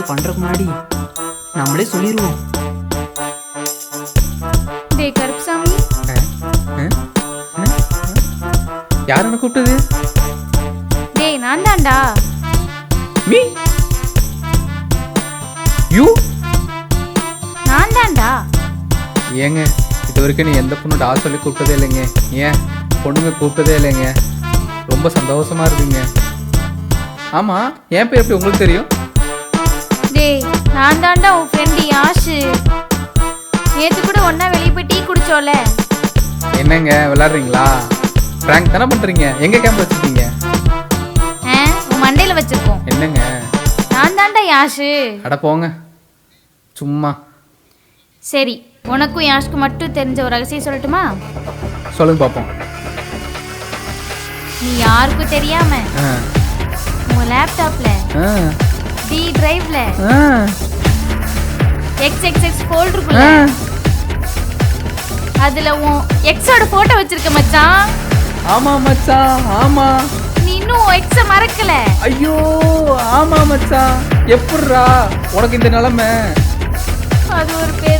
ஏதாவது பண்றதுக்கு முன்னாடி நம்மளே சொல்லிடுவோம் கருப்புசாமி. யார் என்ன கூப்பிட்டது? டேய் நான் தான்டா. மீ? யூ? நான் தான்டா. ஏங்க இது வரைக்கும் நீ எந்த பொண்ணு டா சொல்லி கூப்பிட்டதே இல்லைங்க. ஏன்? பொண்ணுங்க கூப்பிட்டதே இல்லைங்க. ரொம்ப சந்தோஷமா இருக்குங்க. ஆமா என் பேர் எப்படி உங்களுக்கு தெரியும்? டேய் நான் தான்டா உன் ஃப்ரெண்டு யாஷு நேத்து கூட ஒண்ணா வெளியே போய் டீ குடிச்சோல. என்னங்க விளாடுறீங்களா ப்ராங்க் தானே பண்றீங்க? எங்க கேம்ப் வச்சிருக்கீங்க? ஆ உன் மண்டையில வச்சிருக்கோம். என்னங்க? நான் தான்டா யாஷு அட போங்க. சும்மா. சரி உனக்கும் யாஷ்க்கு மட்டும் தெரிஞ்ச ஒரு ரகசியம் சொல்லட்டுமா? சொல்லுங்க பார்ப்போம் நீ யாருக்கும் தெரியாம ஆ. உன் லேப்டாப்ல ஆ. டி டிரைவ்ல எக்ஸ் எக்ஸ் எக்ஸ் ஃபோல்டருக்குள்ள. அதுல உன் எக்ஸோட போட்டோ வச்சிருக்க மச்சான். ஆமா மச்சான் ஆமா. நீ இன்னும் எக்ஸ மறக்கல. ஐயோ ஆமா மச்சான். எப்படிரா உனக்கு இந்த நிலைமை. அது ஒரு கதைடா